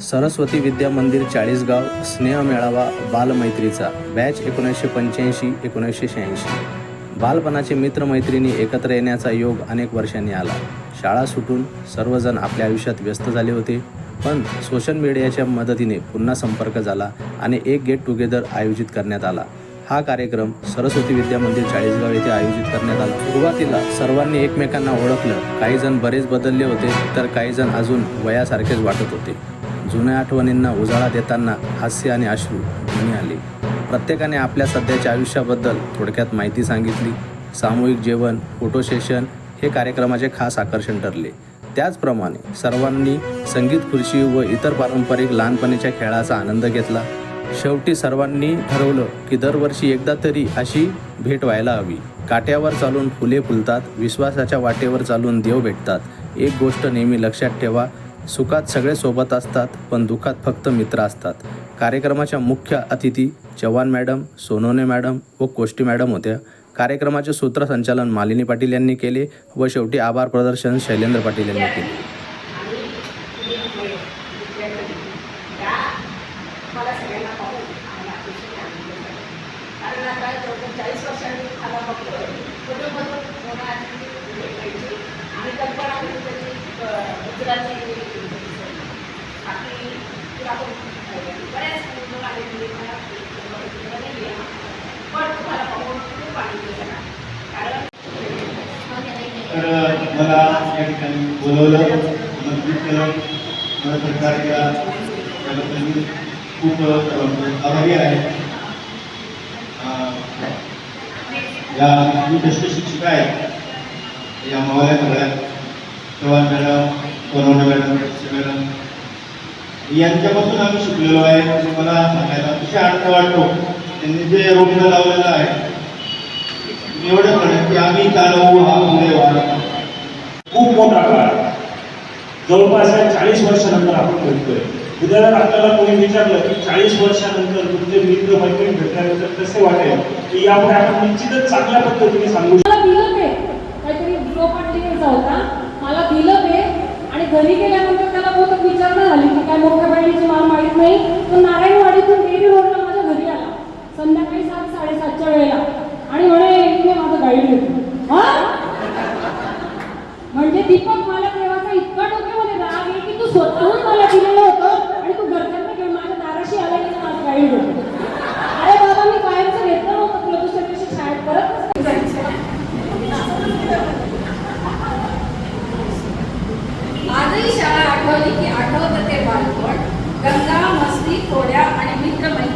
सरस्वती विद्या मंदिर चाळीसगाव स्नेह मेळावा बालमैत्रीचा बॅच एकोणीसशे पंच्याऐंशी एकोणीसशे शहाऐंशी. बालपणाचे मित्रमैत्रिणी एकत्र येण्याचा योग अनेक वर्षांनी आला. शाळा सुटून सर्वजण आपल्या आयुष्यात व्यस्त झाले होते पण सोशल मीडियाच्या मदतीने पुन्हा संपर्क झाला आणि एक गेट टुगेदर आयोजित करण्यात आला. हा कार्यक्रम सरस्वती विद्या मंदिर चाळीसगाव येथे आयोजित करण्यात आला. सुरुवातीला सर्वांनी एकमेकांना ओळखलं. काही जण बरेच बदलले होते तर काही जण अजून वयासारखेच वाटत होते. जुन्या आठवणींना उजाळा देताना हास्य आणि अश्रू दोन्ही आले. प्रत्येकाने आपल्या सध्याच्या आयुष्याबद्दल थोडक्यात माहिती सांगितली. सामूहिक जेवण फोटो सेशन हे कार्यक्रमाचे खास आकर्षण ठरले. त्याचप्रमाणे सर्वांनी संगीत खुर्ची व इतर पारंपरिक लहानपणीच्या खेळाचा आनंद घेतला. शेवटी सर्वांनी ठरवलं की दरवर्षी एकदा तरी अशी भेट व्हायला हवी. काट्यावर चालून फुले फुलतात विश्वासाच्या वाटेवर चालून देव भेटतात. एक गोष्ट नेहमी लक्षात ठेवा सुखात सगळे सोबत असतात पण दुःखात फक्त मित्र असतात. कार्यक्रमाच्या मुख्य अतिथी चव्हाण मॅडम सोनोने मॅडम व कोष्टी मॅडम होत्या. कार्यक्रमाचे सूत्रसंचालन मालिनी पाटील यांनी केले व शेवटी आभार प्रदर्शन शैलेंद्र पाटील यांनी केले. मला सगळ्यांना पाहून आम्हाला अतिशय आनंद झाला कारण आता जवळजवळ चाळीस वर्षांनी खाला बघतोय कुटुंबातून होण्याची भेटायची आणि कल्पना होती त्याची गुजराती बाकी तुला आपण बऱ्याच मुलं आले की मला बघितलेलं नाही आहे पण तुम्हाला पाहून खूप आनंद झाला कारण तर मला या ठिकाणी बोलवलं आमंत्रित केलं मला सरकार केला त्याबद्दल मी खूप आभारी आहे. या मी ज्येष्ठ शिक्षिका आहेत या मावल्या सगळ्या Chavan madam corona madam madam यांच्यापासून आम्ही शिकलेलो आहे. मला सांगायला अतिशय आनंद वाटतो. त्यांनी जे रोपणं लावलेलं आहे मी एवढं म्हणेन की आम्ही चालवू हा पुढे वाढत खूप मोठा काळ. जवळपास या चाळीस वर्षानंतर आपण भेटतोय उद्या आपल्याला कोणी विचारलं की चाळीस वर्षानंतर तुमचे मित्र मैत्रीण भेटल्यानंतर कसे वाटेल? की यापुढे आपण निश्चितच चांगल्या पद्धतीने सांगू मला दिलं ते. काहीतरी गृहपाठिकेचा होता. मला दिलं ते. आणि घरी गेल्यानंतर त्याला बहुत विचारणा झाली की काय मोठ्या बहिणीची मला माहीत नाही. तो नारायणवाडीतून डेरी रोडला माझ्या घरी आला. संध्याकाळी सात साडेसातच्या वेळेला. आणि म्हणे इथे माझं गाईड घेतो हा? म्हणजे दीपक मला देवाचा इतका डोक्यामध्ये राग आहे की तू स्वतःहून मला दिलेला होतं आणि तू घरच्यांना घेऊन माझ्या दाराशी आला की माझं गाईड घेतो अरे बाबा मी कायमचं घेतलं नव्हतं तुला दुसऱ्या दिवशी शाळेत परत आजही शाळा आठवली की आठवतं ते बालपण. गंगा मस्ती खोड्या आणि मित्रमैत्री.